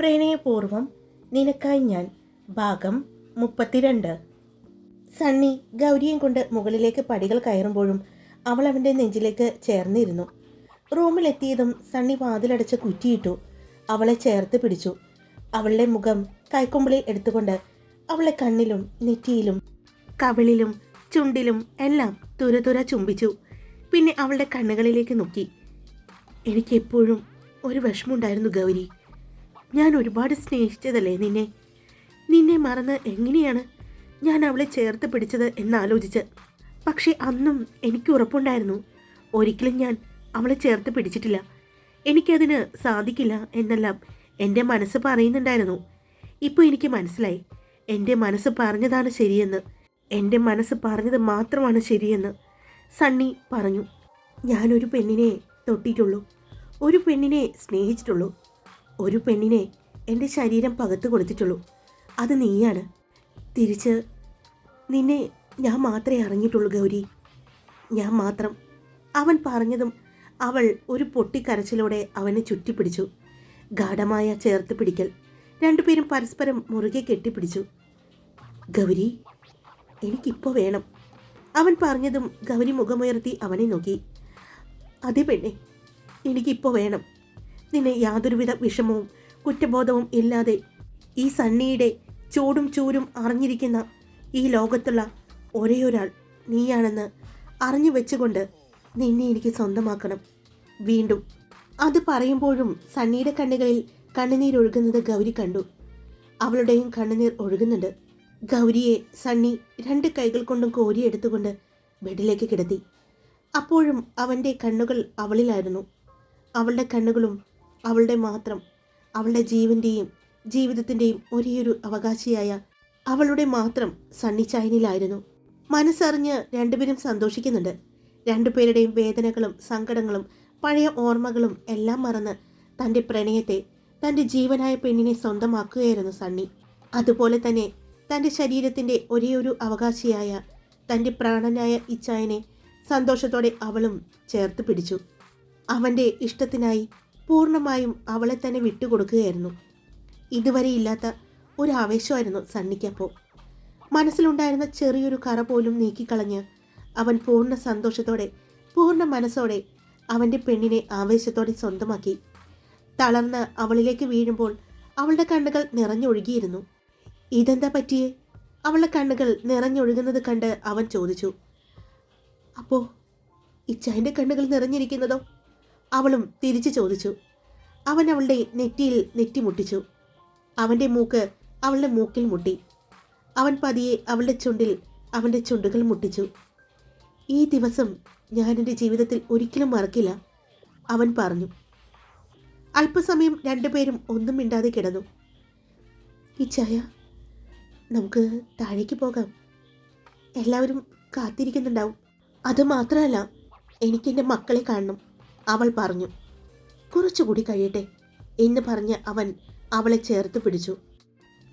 പ്രണയപൂർവം നിനക്കായി ഞാൻ ഭാഗം മുപ്പത്തിരണ്ട്. സണ്ണി ഗൗരിയും കൊണ്ട് മുകളിലേക്ക് പടികൾ കയറുമ്പോഴും അവൾ അവന്റെ നെഞ്ചിലേക്ക് ചേർന്നിരുന്നു. റൂമിലെത്തിയതും സണ്ണി വാതിലടച്ച് കുറ്റിയിട്ടു അവളെ ചേർത്ത് പിടിച്ചു. അവളുടെ മുഖം കൈക്കുമ്പിളിൽ എടുത്തുകൊണ്ട് അവളെ കണ്ണിലും നെറ്റിയിലും കവിളിലും ചുണ്ടിലും എല്ലാം തുരതുര ചുംബിച്ചു. പിന്നെ അവളുടെ കണ്ണുകളിലേക്ക് നോക്കി. എനിക്കെപ്പോഴും ഒരു വിഷമമുണ്ടായിരുന്നു ഗൗരി. ഞാൻ ഒരുപാട് സ്നേഹിച്ചതല്ലേ നിന്നെ? നിന്നെ മറന്ന് എങ്ങനെയാണ് ഞാൻ അവളെ ചേർത്ത് പിടിച്ചത് എന്നാലോചിച്ച്. പക്ഷേ അന്നും എനിക്ക് ഉറപ്പുണ്ടായിരുന്നു. ഒരിക്കലും ഞാൻ അവളെ ചേർത്ത് പിടിച്ചിട്ടില്ല. എനിക്കതിന് സാധിക്കില്ല എന്നെല്ലാം എന്റെ മനസ്സ് പറയുന്നുണ്ടായിരുന്നു. ഇപ്പോൾ എനിക്ക് മനസ്സിലായി. എന്റെ മനസ്സ് പറഞ്ഞതാണ് ശരിയെന്ന്. എന്റെ മനസ്സ് പറഞ്ഞത് മാത്രമാണ് ശരിയെന്ന് സണ്ണി പറഞ്ഞു. ഞാനൊരു പെണ്ണിനെ തൊട്ടിട്ടുള്ളൂ. ഒരു പെണ്ണിനെ സ്നേഹിച്ചിട്ടുള്ളൂ. ഒരു പെണ്ണിനെ എന്റെ ശരീരം പകത്ത് കൊടുത്തിട്ടുള്ളൂ. അത് നീയാണ്. തിരിച്ച് നിന്നെ ഞാൻ മാത്രമേ അറിഞ്ഞിട്ടുള്ളൂ ഗൗരി. ഞാൻ മാത്രം. അവൻ പറഞ്ഞതും അവൾ ഒരു പൊട്ടിക്കരച്ചിലോടെ അവനെ ചുറ്റിപ്പിടിച്ചു. ഗാഠമായ ചേർത്ത് പിടിക്കൽ. രണ്ടുപേരും പരസ്പരം മുറുകെ കെട്ടിപ്പിടിച്ചു. ഗൗരി എനിക്കിപ്പോൾ വേണം. അവൻ പറഞ്ഞതും ഗൗരി മുഖമുയർത്തി അവനെ നോക്കി. അതെ പെണ്ണെ എനിക്കിപ്പോൾ വേണം. നിന്നെ യാതൊരുവിധ വിഷമവും കുറ്റബോധവും ഇല്ലാതെ ഈ സണ്ണിയുടെ ചൂടും ചൂരും അറിഞ്ഞിരിക്കുന്ന ഈ ലോകത്തുള്ള ഒരേ ഒരാൾ നീയാണെന്ന് അറിഞ്ഞു വെച്ചുകൊണ്ട് നിന്നെ എനിക്ക് സ്വന്തമാക്കണം. വീണ്ടും അത് പറയുമ്പോഴും സണ്ണിയുടെ കണ്ണുകളിൽ കണ്ണുനീർ ഒഴുകുന്നത് ഗൗരി കണ്ടു. അവളുടെയും കണ്ണുനീർ ഒഴുകുന്നുണ്ട്. ഗൗരിയെ സണ്ണി രണ്ട് കൈകൾ കൊണ്ടും കോരിയെടുത്തുകൊണ്ട് ബെഡിലേക്ക് കിടത്തി. അപ്പോഴും അവന്റെ കണ്ണുകൾ അവളിലായിരുന്നു. അവളുടെ കണ്ണുകളും അവളുടെ മാത്രം അവളുടെ ജീവന്റെയും ജീവിതത്തിന്റെയും ഒരേയൊരു അവകാശിയായ അവളുടെ മാത്രം സണ്ണി ചൈനയിലായിരുന്നു. മനസ്സറിഞ്ഞ് രണ്ടുപേരും സന്തോഷിക്കുന്നുണ്ട്. രണ്ടുപേരുടെയും വേദനകളും സങ്കടങ്ങളും പഴയ ഓർമ്മകളും എല്ലാം മറന്ന് തന്റെ പ്രണയത്തെ തന്റെ ജീവനായ പെണ്ണിനെ സ്വന്തമാക്കുകയായിരുന്നു സണ്ണി. അതുപോലെ തന്നെ തന്റെ ശരീരത്തിന്റെ ഒരേയൊരു അവകാശിയായ തന്റെ പ്രാണനായ ഇച്ചായനെ സന്തോഷത്തോടെ അവളും ചേർത്ത് പിടിച്ചു. അവന്റെ ഇഷ്ടത്തിനായി പൂർണമായും അവളെ തന്നെ വിട്ടുകൊടുക്കുകയായിരുന്നു. ഇതുവരെ ഇല്ലാത്ത ഒരു ആവേശമായിരുന്നു സണ്ണിക്കപ്പോൾ മനസ്സിലുണ്ടായിരുന്ന ചെറിയൊരു കറ പോലും നീക്കിക്കളഞ്ഞ് അവൻ പൂർണ സന്തോഷത്തോടെ പൂർണ മനസ്സോടെ അവന്റെ പെണ്ണിനെ ആവേശത്തോടെ സ്വന്തമാക്കി. തളർന്ന് അവളിലേക്ക് വീഴുമ്പോൾ അവളുടെ കണ്ണുകൾ നിറഞ്ഞൊഴുകിയിരുന്നു. ഇതെന്താ പറ്റിയേ? അവളുടെ കണ്ണുകൾ നിറഞ്ഞൊഴുകുന്നത് കണ്ട് അവൻ ചോദിച്ചു. അപ്പോൾ ഇച്ചായന്റെ കണ്ണുകൾ നിറഞ്ഞിരിക്കുന്നതോ? അവളും തിരിച്ചു ചോദിച്ചു. അവൻ അവളുടെ നെറ്റിയിൽ നെറ്റിമുട്ടിച്ചു അവന്റെ മൂക്ക് അവളുടെ മൂക്കിൽ മുട്ടി. അവൻ പതിയെ അവളുടെ ചുണ്ടിൽ അവന്റെ ചുണ്ടുകൾ മുട്ടിച്ചു. ഈ ദിവസം ഞാൻ എന്റെ ജീവിതത്തിൽ ഒരിക്കലും മറക്കില്ല അവൻ പറഞ്ഞു. അല്പസമയം രണ്ടുപേരും ഒന്നും മിണ്ടാതെ കിടന്നു. ഇച്ചായ നമുക്ക് താഴേക്ക് പോകാം. എല്ലാവരും കാത്തിരിക്കുന്നുണ്ടാവും. അതുമാത്രമല്ല എനിക്കെന്റെ മക്കളെ കാണണം. അവൾ പറഞ്ഞു കുറച്ചുകൂടി കഴിയട്ടെ എന്ന് പറഞ്ഞ് അവൻ അവളെ ചേർത്ത് പിടിച്ചു.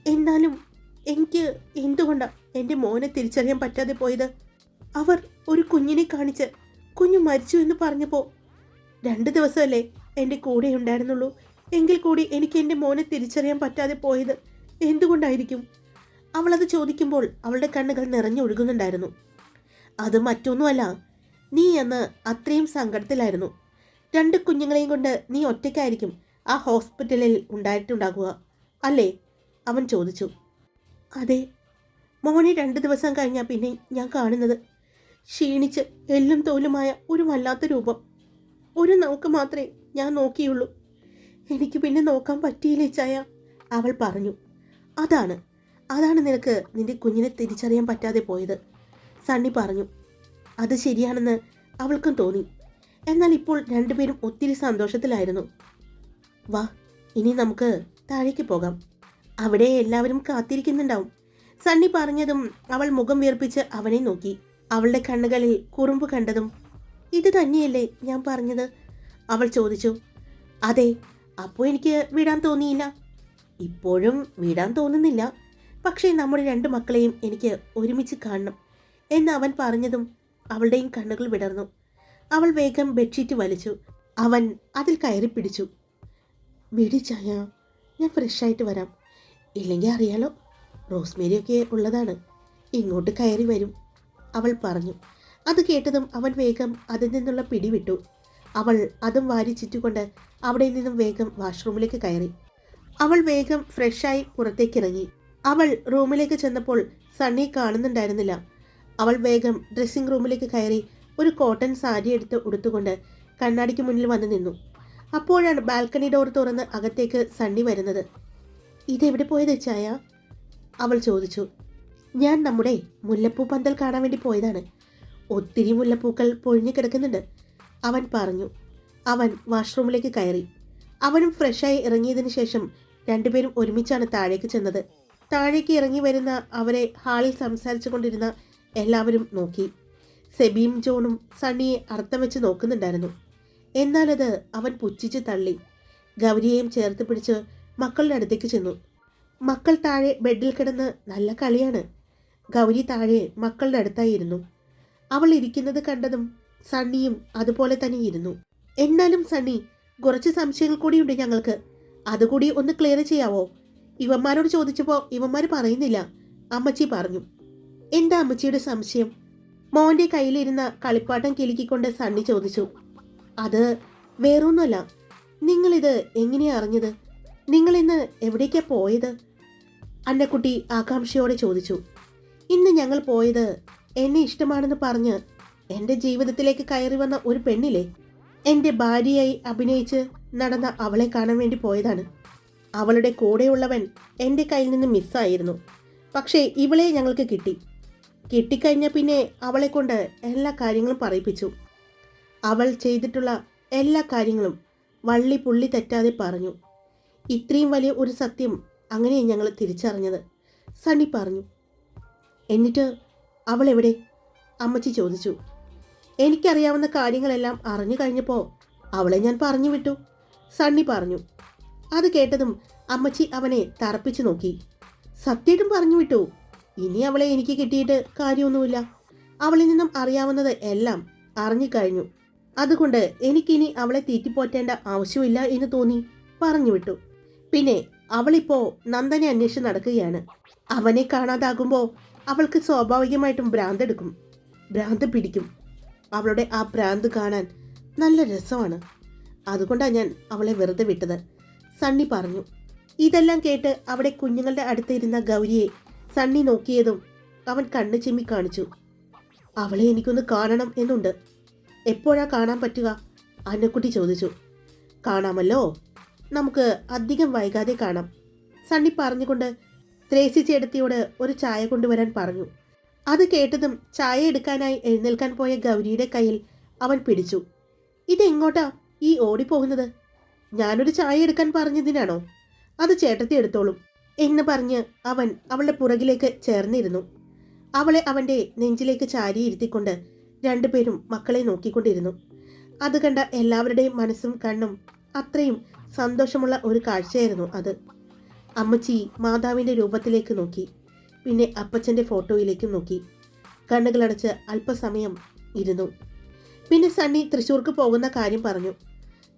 എന്നാലും എനിക്ക് എന്തുകൊണ്ടാണ് എന്റെ മോനെ തിരിച്ചറിയാൻ പറ്റാതെ പോയത്? അവർ ഒരു കുഞ്ഞിനെ കാണിച്ച് കുഞ്ഞു മരിച്ചു എന്ന് പറഞ്ഞപ്പോൾ രണ്ട് ദിവസമല്ലേ എന്റെ കൂടെ ഉണ്ടായിരുന്നുള്ളൂ. എങ്കിൽ കൂടി എനിക്ക് എന്റെ മോനെ തിരിച്ചറിയാൻ പറ്റാതെ പോയത് എന്തുകൊണ്ടായിരിക്കും? അവളത് ചോദിക്കുമ്പോൾ അവളുടെ കണ്ണുകൾ നിറഞ്ഞൊഴുകുന്നുണ്ടായിരുന്നു അത് മറ്റൊന്നുമല്ല നീ അന്ന് അത്രയും സങ്കടത്തിലായിരുന്നു. രണ്ട് കുഞ്ഞുങ്ങളെയും കൊണ്ട് നീ ഒറ്റയ്ക്കായിരിക്കും ആ ഹോസ്പിറ്റലിൽ ഉണ്ടായിട്ടുണ്ടാകുക. അല്ലേ? അവൻ ചോദിച്ചു. അതെ. മോണി രണ്ട് ദിവസം കഴിഞ്ഞാൽ പിന്നെ ഞാൻ കാണുന്നത്. ക്ഷീണിച്ച് എല്ലും തോലുമായ ഒരു വല്ലാത്ത രൂപം. ഒരു നോക്ക് മാത്രമേ ഞാൻ നോക്കിയുള്ളൂ. എനിക്ക് പിന്നെ നോക്കാൻ പറ്റിയില്ല ചായ? അവൾ പറഞ്ഞു. അതാണ്. അതാണ് നിനക്ക് നിന്റെ കുഞ്ഞിനെ തിരിച്ചറിയാൻ പറ്റാതെ പോയത്. സണ്ണി പറഞ്ഞു. അത് ശരിയാണെന്ന് അവൾക്കും തോന്നി. എന്നാൽ ഇപ്പോൾ രണ്ടുപേരും ഒത്തിരി സന്തോഷത്തിലായിരുന്നു. വാ ഇനി നമുക്ക് താഴേക്ക് പോകാം. അവിടെ എല്ലാവരും കാത്തിരിക്കുന്നുണ്ടാവും. സണ്ണി പറഞ്ഞതും അവൾ മുഖം വീർപ്പിച്ച് അവനെ നോക്കി. അവളുടെ കണ്ണുകളിൽ കുറുമ്പ് കണ്ടതും ഇത് തന്നെയല്ലേ ഞാൻ പറഞ്ഞത്? അവൾ ചോദിച്ചു. അതെ അപ്പോൾ എനിക്ക് വിടാൻ തോന്നിയില്ല. ഇപ്പോഴും വിടാൻ തോന്നുന്നില്ല. പക്ഷേ നമ്മുടെ രണ്ട് മക്കളെയും എനിക്ക് ഒരുമിച്ച് കാണണം എന്ന് അവൻ പറഞ്ഞതും അവളുടെയും കണ്ണുകൾ വിടർന്നു. അവൾ വേഗം ബെഡ്ഷീറ്റ് വലിച്ചു. അവൻ അതിൽ കയറി പിടിച്ചു. വിടിച്ചായ ഞാൻ ഫ്രഷായിട്ട് വരാം. ഇല്ലെങ്കിൽ അറിയാലോ റോസ്മേരിയൊക്കെ ഉള്ളതാണ്. ഇങ്ങോട്ട് കയറി വരും അവൾ പറഞ്ഞു. അത് കേട്ടതും അവൻ വേഗം അതിൽ നിന്നുള്ള പിടിവിട്ടു. അവൾ അതും വാരി ചുറ്റുകൊണ്ട് അവിടെ നിന്നും വേഗം വാഷ്റൂമിലേക്ക് കയറി. അവൾ വേഗം ഫ്രഷായി പുറത്തേക്കിറങ്ങി അവൾ റൂമിലേക്ക് ചെന്നപ്പോൾ സണ്ണി കാണുന്നുണ്ടായിരുന്നില്ല. അവൾ വേഗം ഡ്രസ്സിംഗ് റൂമിലേക്ക് കയറി ഒരു കോട്ടൺ സാരി എടുത്ത് ഉടുത്തുകൊണ്ട് കണ്ണാടിക്ക് മുന്നിൽ വന്ന് നിന്നു. അപ്പോഴാണ് ബാൽക്കണി ഡോർ തുറന്ന് അകത്തേക്ക് സണ്ണി വരുന്നത്. ഇതെവിടെ പോയത് ചായ? അവൾ ചോദിച്ചു. ഞാൻ നമ്മുടെ മുല്ലപ്പൂ പന്തൽ കാണാൻ വേണ്ടി പോയതാണ്. ഒത്തിരി മുല്ലപ്പൂക്കൾ പൊഴിഞ്ഞു കിടക്കുന്നുണ്ട് അവൻ പറഞ്ഞു. അവൻ വാഷ്റൂമിലേക്ക് കയറി. അവനും ഫ്രഷായി ഇറങ്ങിയതിന് ശേഷം രണ്ടുപേരും ഒരുമിച്ചാണ് താഴേക്ക് ചെന്നത്. താഴേക്ക് ഇറങ്ങി വരുന്ന അവരെ ഹാളിൽ സംസാരിച്ചു കൊണ്ടിരുന്ന എല്ലാവരും നോക്കി. സെബിയും ജോണും സണ്ണിയെ അർത്ഥം വെച്ച് നോക്കുന്നുണ്ടായിരുന്നു. എന്നാലത് അവൻ പുച്ഛിച്ച് തള്ളി. ഗൗരിയെയും ചേർത്ത് പിടിച്ച് മക്കളുടെ അടുത്തേക്ക് ചെന്നു. മക്കൾ താഴെ ബെഡിൽ കിടന്ന് നല്ല കളിയാണ്. ഗൗരി താഴെ മക്കളുടെ അടുത്തായിരുന്നു അവൾ ഇരിക്കുന്നത് കണ്ടതും സണ്ണിയും അതുപോലെ തന്നെ ഇരുന്നു. എന്നാലും സണ്ണി കുറച്ച് സംശയങ്ങൾ കൂടിയുണ്ട് ഞങ്ങൾക്ക്. അതുകൂടി ഒന്ന് ക്ലിയർ ചെയ്യാവോ? ഇവന്മാരോട് ചോദിച്ചപ്പോൾ ഇവന്മാർ പറയുന്നില്ല. അമ്മച്ചി പറഞ്ഞു. എന്താ അമ്മച്ചിയുടെ സംശയം? മോന്റെ കയ്യിലിരുന്ന കളിപ്പാട്ടം കിലുക്കിക്കൊണ്ട് സണ്ണി ചോദിച്ചു അത് വേറൊന്നുമല്ല. നിങ്ങളിത് എങ്ങനെയാ അറിഞ്ഞത്? നിങ്ങൾ ഇന്ന് എവിടേക്കാ പോയത്? അന്നക്കുട്ടി ആകാംക്ഷയോടെ ചോദിച്ചു ഇന്ന് ഞങ്ങൾ പോയത് എന്നെ ഇഷ്ടമാണെന്ന് പറഞ്ഞ് എന്റെ ജീവിതത്തിലേക്ക് കയറി വന്ന ഒരു പെണ്ണില്ലേ? എന്റെ ഭാര്യയായി അഭിനയിച്ച് നടന്ന അവളെ കാണാൻ വേണ്ടി പോയതാണ്. അവളുടെ കൂടെയുള്ളവൻ എന്റെ കയ്യിൽ നിന്ന് മിസ്സായിരുന്നു. പക്ഷേ ഇവളെ ഞങ്ങൾക്ക് കിട്ടി. കിട്ടിക്കഴിഞ്ഞ പിന്നെ അവളെ കൊണ്ട് എല്ലാ കാര്യങ്ങളും പറയിപ്പിച്ചു. അവൾ ചെയ്തിട്ടുള്ള എല്ലാ കാര്യങ്ങളും വള്ളി പുള്ളി തെറ്റാതെ പറഞ്ഞു. ഇത്രയും വലിയ ഒരു സത്യം അങ്ങനെയാണ് ഞങ്ങൾ തിരിച്ചറിഞ്ഞത് സണ്ണി പറഞ്ഞു. എന്നിട്ട് അവൾ എവിടെ? അമ്മച്ചി ചോദിച്ചു. എനിക്കറിയാവുന്ന കാര്യങ്ങളെല്ലാം അറിഞ്ഞു കഴിഞ്ഞപ്പോൾ അവളെ ഞാൻ പറഞ്ഞു വിട്ടു. സണ്ണി പറഞ്ഞു. അത് കേട്ടതും അമ്മച്ചി അവനെ തറപ്പിച്ചു നോക്കി. സത്യമായിട്ടും പറഞ്ഞു വിട്ടു. ഇനി അവളെ എനിക്ക് കിട്ടിയിട്ട് കാര്യമൊന്നുമില്ല. അവളിൽ നിന്നും അറിയാവുന്നത് എല്ലാം അറിഞ്ഞു കഴിഞ്ഞു അതുകൊണ്ട് എനിക്കിനി അവളെ തീറ്റിപ്പോറ്റേണ്ട ആവശ്യമില്ല എന്ന് തോന്നി പറഞ്ഞു വിട്ടു പിന്നെ അവളിപ്പോ നന്ദനെ അന്വേഷിച്ച് നടക്കുകയാണ്. അവനെ കാണാതാകുമ്പോൾ അവൾക്ക് സ്വാഭാവികമായിട്ടും ഭ്രാന്ത് എടുക്കും. ഭ്രാന്ത് പിടിക്കും. അവളുടെ ആ ഭ്രാന്ത് കാണാൻ നല്ല രസമാണ്. അതുകൊണ്ടാണ് ഞാൻ അവളെ വെറുതെ വിട്ടത്. സണ്ണി പറഞ്ഞു. ഇതെല്ലാം കേട്ട് അവിടെ കുഞ്ഞുങ്ങളുടെ അടുത്തിരുന്ന ഗൗരിയെ സണ്ണി നോക്കിയതും അവൻ കണ്ണു ചിമ്മി കാണിച്ചു. അവളെ എനിക്കൊന്ന് കാണണം എന്നുണ്ട്. എപ്പോഴാ കാണാൻ പറ്റുക? അന്നക്കുട്ടി ചോദിച്ചു. കാണാമല്ലോ. നമുക്ക് അധികം വൈകാതെ കാണാം. സണ്ണി പറഞ്ഞുകൊണ്ട് ത്രേസി ചേട്ടത്തിയോട് ഒരു ചായ കൊണ്ടുവരാൻ പറഞ്ഞു. അത് കേട്ടതും ചായ എടുക്കാനായി എഴുന്നേൽക്കാൻ പോയ ഗൗരിയുടെ കയ്യിൽ അവൻ പിടിച്ചു. ഇതെങ്ങോട്ടാ ഈ ഓടിപ്പോകുന്നത്? ഞാനൊരു ചായ എടുക്കാൻ പറഞ്ഞതിനാണോ? അത് ചേട്ടത്തി എടുത്തോളും. എന്ന് പറഞ്ഞ് അവൻ അവളുടെ പുറകിലേക്ക് ചേർന്നിരുന്നു. അവളെ അവന്റെ നെഞ്ചിലേക്ക് ചാരിയിരുത്തിക്കൊണ്ട് രണ്ടുപേരും മക്കളെ നോക്കിക്കൊണ്ടിരുന്നു. അത് കണ്ട എല്ലാവരുടെയും മനസ്സും കണ്ണും അത്രയും സന്തോഷമുള്ള ഒരു കാഴ്ചയായിരുന്നു അത്. അമ്മച്ചി മാതാവിന്റെ രൂപത്തിലേക്ക് നോക്കി പിന്നെ അപ്പച്ചന്റെ ഫോട്ടോയിലേക്കും നോക്കി. കണ്ണുകളടച്ച് അല്പസമയം ഇരുന്നു. പിന്നെ സണ്ണി തൃശ്ശൂർക്ക് പോകുന്ന കാര്യം പറഞ്ഞു.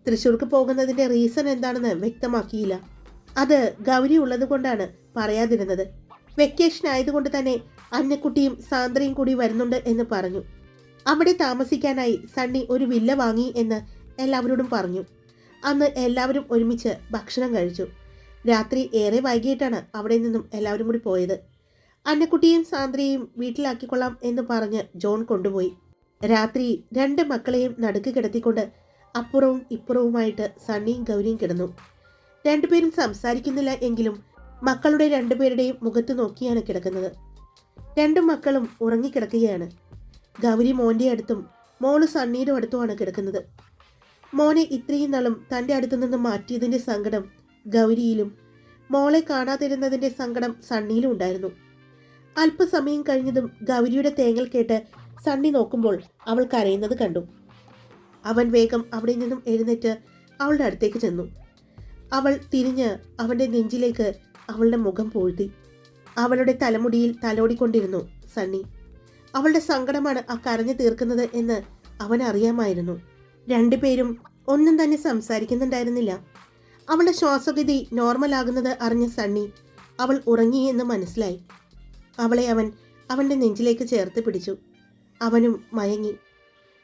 തൃശ്ശൂർക്ക് പോകുന്നതിന്റെ റീസൺ എന്താണെന്ന് വ്യക്തമാക്കിയില്ല. അത് ഗൗരി ഉള്ളതുകൊണ്ടാണ് പറയാതിരുന്നത്. വെക്കേഷൻ ആയതുകൊണ്ട് തന്നെ അന്നക്കുട്ടിയും സാന്ദ്രയും കൂടി വരുന്നുണ്ട് എന്ന് പറഞ്ഞു. അവിടെ താമസിക്കാനായി സണ്ണി ഒരു വില്ല വാങ്ങി എന്ന് എല്ലാവരോടും പറഞ്ഞു. അന്ന് എല്ലാവരും ഒരുമിച്ച് ഭക്ഷണം കഴിച്ചു. രാത്രി ഏറെ വൈകിട്ടാണ് അവിടെ നിന്നും എല്ലാവരും കൂടി പോയത്. അന്നക്കുട്ടിയും സാന്ദ്രയും വീട്ടിലാക്കിക്കൊള്ളാം എന്ന് പറഞ്ഞ് ജോൺ കൊണ്ടുപോയി. രാത്രി രണ്ട് മക്കളെയും നടുക്ക് കിടത്തിക്കൊണ്ട് അപ്പുറവും ഇപ്പുറവുമായിട്ട് സണ്ണിയും ഗൗരിയും കിടന്നു. രണ്ടുപേരും സംസാരിക്കുന്നില്ല എങ്കിലും മക്കളുടെ രണ്ടുപേരുടെയും മുഖത്ത് നോക്കിയാണ് കിടക്കുന്നത്. രണ്ടു മക്കളും ഉറങ്ങിക്കിടക്കുകയാണ്. ഗൗരി മോന്റെ അടുത്തും മോൾ സണ്ണിയുടെ അടുത്തുമാണ് കിടക്കുന്നത്. മോനെ ഇത്രയും നാളും തന്റെ അടുത്തു നിന്ന് മാറ്റിയതിന്റെ സങ്കടം ഗൗരിയിലും മോളെ കാണാതിരുന്നതിന്റെ സങ്കടം സണ്ണിയിലും ഉണ്ടായിരുന്നു. അല്പസമയം കഴിഞ്ഞതും ഗൗരിയുടെ തേങ്ങൽ കേട്ട് സണ്ണി നോക്കുമ്പോൾ അവൾ കരയുന്നത് കണ്ടു. അവൻ വേഗം അവിടെ നിന്നും എഴുന്നേറ്റ് അവളുടെ അടുത്തേക്ക് ചെന്നു. അവൾ തിരിഞ്ഞ് അവന്റെ നെഞ്ചിലേക്ക് അവളുടെ മുഖം പൂഴ്ത്തി. അവളുടെ തലമുടിയിൽ തലോടിക്കൊണ്ടിരുന്നു സണ്ണി. അവളുടെ സങ്കടമാണ് ആ കരഞ്ഞു തീർക്കുന്നത് എന്ന് അവൻ അറിയാമായിരുന്നു. രണ്ടുപേരും ഒന്നും തന്നെ സംസാരിക്കുന്നുണ്ടായിരുന്നില്ല. അവളുടെ ശ്വാസഗതി നോർമലാകുന്നത് അറിഞ്ഞ സണ്ണി അവൾ ഉറങ്ങി എന്ന് മനസ്സിലായി. അവളെ അവൻ അവന്റെ നെഞ്ചിലേക്ക് ചേർത്ത് പിടിച്ചു. അവനും മയങ്ങി.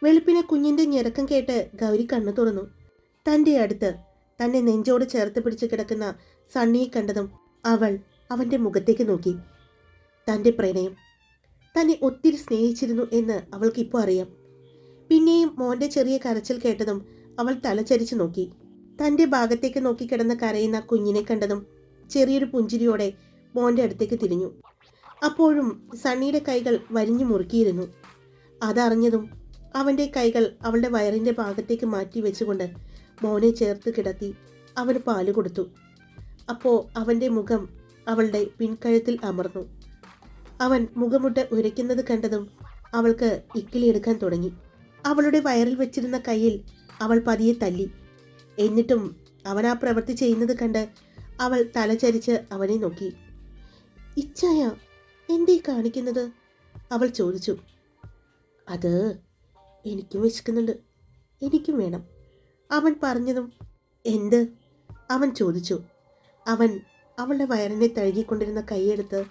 വെളുപ്പിനെ കുഞ്ഞിന്റെ ഞെരക്കം കേട്ട് ഗൗരി കണ്ണു തുറന്നു. തന്റെ അടുത്ത് തന്നെ നെഞ്ചോട് ചേർത്ത് പിടിച്ച് കിടക്കുന്ന സണ്ണിയെ കണ്ടതും അവൾ അവന്റെ മുഖത്തേക്ക് നോക്കി. തന്റെ പ്രണയം. തന്നെ ഒത്തിരി സ്നേഹിച്ചിരുന്നു എന്ന് അവൾക്കിപ്പോൾ അറിയാം. പിന്നെയും മോന്റെ ചെറിയ കരച്ചിൽ കേട്ടതും അവൾ തലചരിച്ചു നോക്കി. തന്റെ ഭാഗത്തേക്ക് നോക്കി കിടന്ന് കരയുന്ന കുഞ്ഞിനെ കണ്ടതും ചെറിയൊരു പുഞ്ചിരിയോടെ മോന്റെ അടുത്തേക്ക് തിരിഞ്ഞു. അപ്പോഴും സണ്ണിയുടെ കൈകൾ വരിഞ്ഞു മുറുക്കിയിരുന്നു. അതറിഞ്ഞതും അവന്റെ കൈകൾ അവളുടെ വയറിന്റെ ഭാഗത്തേക്ക് മാറ്റി വെച്ചുകൊണ്ട് മോനെ ചേർത്ത് കിടത്തി അവന് പാൽ കൊടുത്തു. അപ്പോൾ അവന്റെ മുഖം അവളുടെ പിൻകഴുത്തിൽ അമർന്നു. അവൻ മുഖമുട്ട് ഉരയ്ക്കുന്നത് കണ്ടതും അവൾക്ക് ഇക്കിളിയെടുക്കാൻ തുടങ്ങി. അവളുടെ വയറിൽ വെച്ചിരുന്ന കയ്യിൽ അവൾ പതിയെ തല്ലി. എന്നിട്ടും അവൻ ആ പ്രവൃത്തി ചെയ്യുന്നത് കണ്ട് അവൾ തലചരിച്ച് അവനെ നോക്കി. ഇച്ഛായ എന്തേ കാണിക്കുന്നത്? അവൾ ചോദിച്ചു. അത് എനിക്കും വിശക്കുന്നുണ്ട്. എനിക്കും വേണം. അവൻ പറഞ്ഞതും എന്ത്? അവൻ ചോദിച്ചു. അവൻ അവളുടെ വയറിനെ തഴുകിക്കൊണ്ടിരുന്ന കൈയെടുത്ത്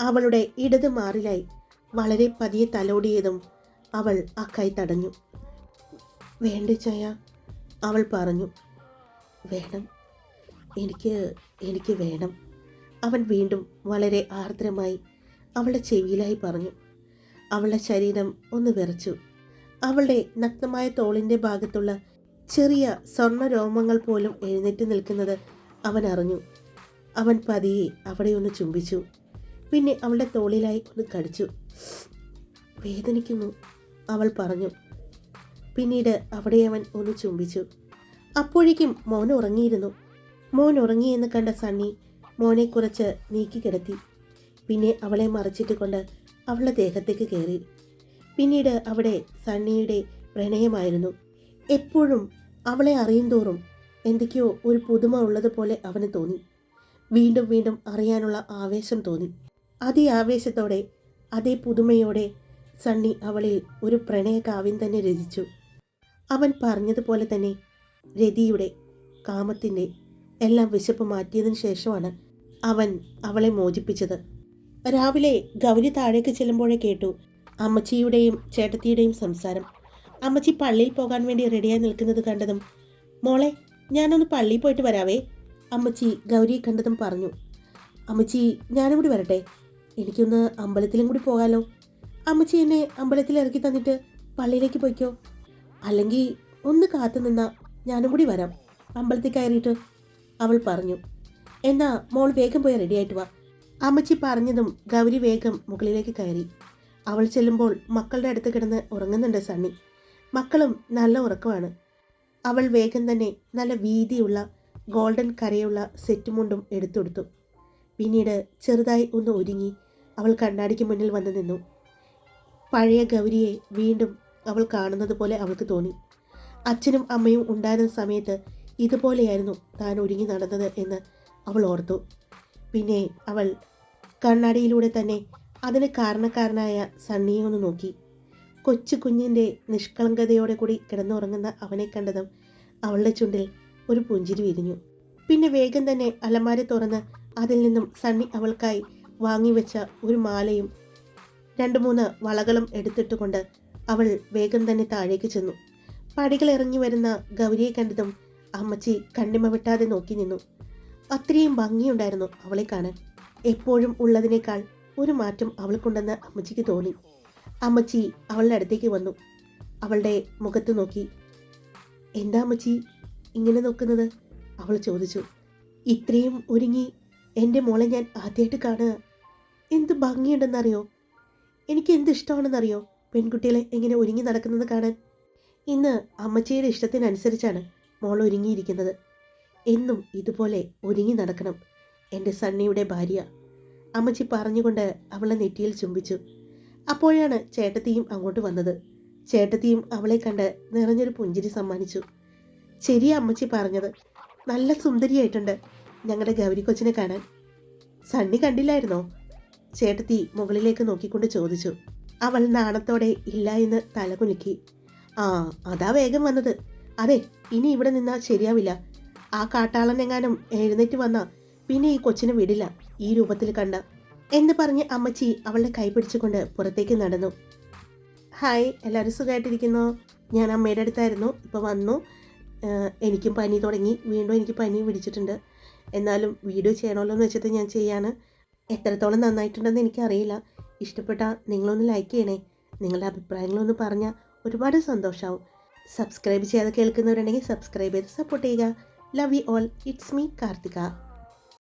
അവളുടെ ഇടത് മാറിലായി വളരെ പതിയെ തലോടിയതും അവൾ ആ കൈ തടഞ്ഞു. വേണ്ട ചായ? അവൾ പറഞ്ഞു. വേണം. എനിക്ക് എനിക്ക് വേണം. അവൻ വീണ്ടും വളരെ ആർദ്രമായി അവളുടെ ചെവിയിലായി പറഞ്ഞു. അവളുടെ ശരീരം ഒന്ന് വിറച്ചു. അവളുടെ നഗ്നമായ തോളിന്റെ ഭാഗത്തുള്ള ചെറിയ സ്വർണ രോമങ്ങൾ പോലും എഴുന്നേറ്റ് നിൽക്കുന്നത് അവൻ അറിഞ്ഞു. അവൻ പതിയെ അവിടെ ഒന്ന് ചുംബിച്ചു. പിന്നെ അവളുടെ തോളിലായി ഒന്ന് കടിച്ചു. വേദനിക്കുന്നു അവൾ പറഞ്ഞു. പിന്നീട് അവിടെ അവൻ ഒന്ന് ചുംബിച്ചു. അപ്പോഴേക്കും മോൻ ഉറങ്ങിയിരുന്നു. മോൻ ഉറങ്ങിയെന്ന് കണ്ട സണ്ണി മോനെ കുറച്ച് നീക്കി കിടത്തി. പിന്നെ അവളെ മറിച്ചിട്ട് കൊണ്ട് അവളുടെ ദേഹത്തേക്ക് കയറി. പിന്നീട് അവിടെ സണ്ണിയുടെ പ്രണയമായിരുന്നു. എപ്പോഴും അവളെ അറിയും തോറും എന്തൊക്കെയോ ഒരു പുതുമ ഉള്ളതുപോലെ അവന് തോന്നി. വീണ്ടും വീണ്ടും അറിയാനുള്ള ആവേശം തോന്നി. അതേ ആവേശത്തോടെ അതേ പുതുമയോടെ സണ്ണി അവളിൽ ഒരു പ്രണയ കാവ്യം തന്നെ രചിച്ചു. അവൻ പറഞ്ഞതുപോലെ തന്നെ രതിയുടെ കാമത്തിന്റെ എല്ലാം വിശപ്പ് മാറ്റിയതിനു ശേഷമാണ് അവൻ അവളെ മോചിപ്പിച്ചത്. രാവിലെ ഗൗരി താഴേക്ക് ചെല്ലുമ്പോഴേ കേട്ടു അമ്മച്ചിയുടെയും ചേട്ടത്തിയുടെയും സംസാരം. അമ്മച്ചി പള്ളിയിൽ പോകാൻ വേണ്ടി റെഡിയായി നിൽക്കുന്നത് കണ്ടതും മോളെ ഞാനൊന്ന് പള്ളിയിൽ പോയിട്ട് വരാവേ അമ്മച്ചി ഗൗരിയെ കണ്ടതും പറഞ്ഞു. അമ്മച്ചി ഞാനും കൂടി വരട്ടെ എനിക്കൊന്ന് അമ്പലത്തിലും കൂടി പോകാലോ. അമ്മച്ചി എന്നെ അമ്പലത്തിൽ ഇറക്കി തന്നിട്ട് പള്ളിയിലേക്ക് പോയിക്കോ. അല്ലെങ്കിൽ ഒന്ന് കാത്തു നിന്നാൽ ഞാനും കൂടി വരാം അമ്പലത്തിൽ കയറിയിട്ട് അവൾ പറഞ്ഞു. എന്നാ മോൾ വേഗം പോയി റെഡിയായിട്ട് വാ അമ്മച്ചി പറഞ്ഞതും ഗൗരി വേഗം മുകളിലേക്ക് കയറി. അവൾ ചെല്ലുമ്പോൾ മക്കളുടെ അടുത്ത് കിടന്ന് ഉറങ്ങുന്നുണ്ട് സണ്ണി. മക്കളും നല്ല ഉറക്കമാണ്. അവൾ വേഗം തന്നെ നല്ല വീതിയുള്ള ഗോൾഡൻ കരയുള്ള സെറ്റ് മുണ്ടും എടുത്തെടുത്തു പിന്നീട് ചെറുതായി ഒന്ന് ഒരുങ്ങി അവൾ കണ്ണാടിക്ക് മുന്നിൽ വന്ന് നിന്നു. പഴയ ഗൗരിയെ വീണ്ടും അവൾ കാണുന്നത് പോലെ അവൾക്ക് തോന്നി. അച്ഛനും അമ്മയും ഉണ്ടായിരുന്ന സമയത്ത് ഇതുപോലെയായിരുന്നു താൻ ഒരുങ്ങി നടന്നത് എന്ന് അവൾ ഓർത്തു. പിന്നെ അവൾ കണ്ണാടിയിലൂടെ തന്നെ അതിന് കാരണക്കാരനായ സണ്ണിയെ ഒന്ന് നോക്കി. കൊച്ചു കുഞ്ഞിന്റെ നിഷ്കളങ്കതയോടെ കൂടി കിടന്നുറങ്ങുന്ന അവനെ കണ്ടതും അവളുടെ ചുണ്ടിൽ ഒരു പുഞ്ചിരി വിരിഞ്ഞു. പിന്നെ വേഗം തന്നെ അലമാര തുറന്ന് അതിൽ നിന്നും സണ്ണി അവൾക്കായി വാങ്ങിവെച്ച ഒരു മാലയും രണ്ട് മൂന്ന് വളകളും എടുത്തിട്ടുകൊണ്ട് അവൾ വേഗം തന്നെ താഴേക്ക് ചെന്നു. പടികൾ ഇറങ്ങി വരുന്ന ഗൗരിയെ കണ്ടതും അമ്മച്ചി കണ്ണിമ വിട്ടാതെ നോക്കി നിന്നു. അത്രയും ഭംഗിയുണ്ടായിരുന്നു അവളെ കാണാൻ. എപ്പോഴും ഉള്ളതിനേക്കാൾ ഒരു മാറ്റം അവൾക്കുണ്ടെന്ന് അമ്മച്ചിക്ക് തോന്നി. അമ്മച്ചി അവളുടെ അടുത്തേക്ക് വന്നു. അവളുടെ മുഖത്ത് നോക്കി. എന്താ അമ്മച്ചി ഇങ്ങനെ നോക്കുന്നത്? അവൾ ചോദിച്ചു. ഇത്രയും ഒരുങ്ങി എന്റെ മോളെ ഞാൻ ആദ്യമായിട്ട് കാണുക. എന്ത് ഭംഗിയുണ്ടെന്നറിയോ? എനിക്ക് എന്ത് ഇഷ്ടമാണെന്നറിയോ? പെൺകുട്ടികളെ എങ്ങനെ ഒരുങ്ങി നടക്കുന്നത് കാണാൻ? ഇന്ന് അമ്മച്ചിയുടെ ഇഷ്ടത്തിനനുസരിച്ചാണ് മോൾ ഒരുങ്ങിയിരിക്കുന്നത്. എന്നും ഇതുപോലെ ഒരുങ്ങി നടക്കണം. എന്റെ സണ്ണിയുടെ ഭാര്യ. അമ്മച്ചി പറഞ്ഞുകൊണ്ട് അവളെ നെറ്റിയിൽ ചുംബിച്ചു. അപ്പോഴാണ് ചേട്ടത്തിയും അങ്ങോട്ട് വന്നത്. ചേട്ടത്തിയും അവളെ കണ്ട് നിറഞ്ഞൊരു പുഞ്ചിരി സമ്മാനിച്ചു. ശരി അമ്മച്ചി പറഞ്ഞത്. നല്ല സുന്ദരിയായിട്ടുണ്ട് ഞങ്ങളുടെ ഗൗരി കൊച്ചിനെ കാണാൻ. സണ്ണി കണ്ടില്ലായിരുന്നോ? ചേട്ടത്തി മുകളിലേക്ക് നോക്കിക്കൊണ്ട് ചോദിച്ചു. അവൾ നാണത്തോടെ ഇല്ല എന്ന് തലകുലുക്കി. ആ അതാ വേഗം വന്നത്. അതെ ഇനി ഇവിടെ നിന്നാൽ ശരിയാവില്ല. ആ കാട്ടാളനെങ്ങാനും എഴുന്നേറ്റ് വന്നാ പിന്നെ ഈ കൊച്ചിനെ വിടില്ല. ഈ രൂപത്തിൽ കണ്ട എന്ന് പറഞ്ഞ് അമ്മച്ചി അവളുടെ കൈ പിടിച്ചുകൊണ്ട് പുറത്തേക്ക് നടന്നു. ഹായ് എല്ലാവരും സുഖമായിട്ടിരിക്കുന്നു ഞാൻ അമ്മയുടെ അടുത്തായിരുന്നു. ഇപ്പോൾ വന്നു. എനിക്കും പനി തുടങ്ങി. വീണ്ടും എനിക്ക് പനി പിടിച്ചിട്ടുണ്ട്. എന്നാലും വീഡിയോ ചെയ്യണമല്ലോ എന്ന് വെച്ചിട്ട് ഞാൻ ചെയ്യാണ്. എത്രത്തോളം നന്നായിട്ടുണ്ടെന്ന് എനിക്കറിയില്ല. ഇഷ്ടപ്പെട്ടാൽ നിങ്ങളൊന്ന് ലൈക്ക് ചെയ്യണേ. നിങ്ങളുടെ അഭിപ്രായങ്ങളൊന്ന് പറഞ്ഞാൽ ഒരുപാട് സന്തോഷമാവും സബ്സ്ക്രൈബ് ചെയ്യാതെ കേൾക്കുന്നവരുണ്ടെങ്കിൽ സബ്സ്ക്രൈബ് ചെയ്ത് സപ്പോർട്ട് ചെയ്യുക. Love you all it's me Karthika.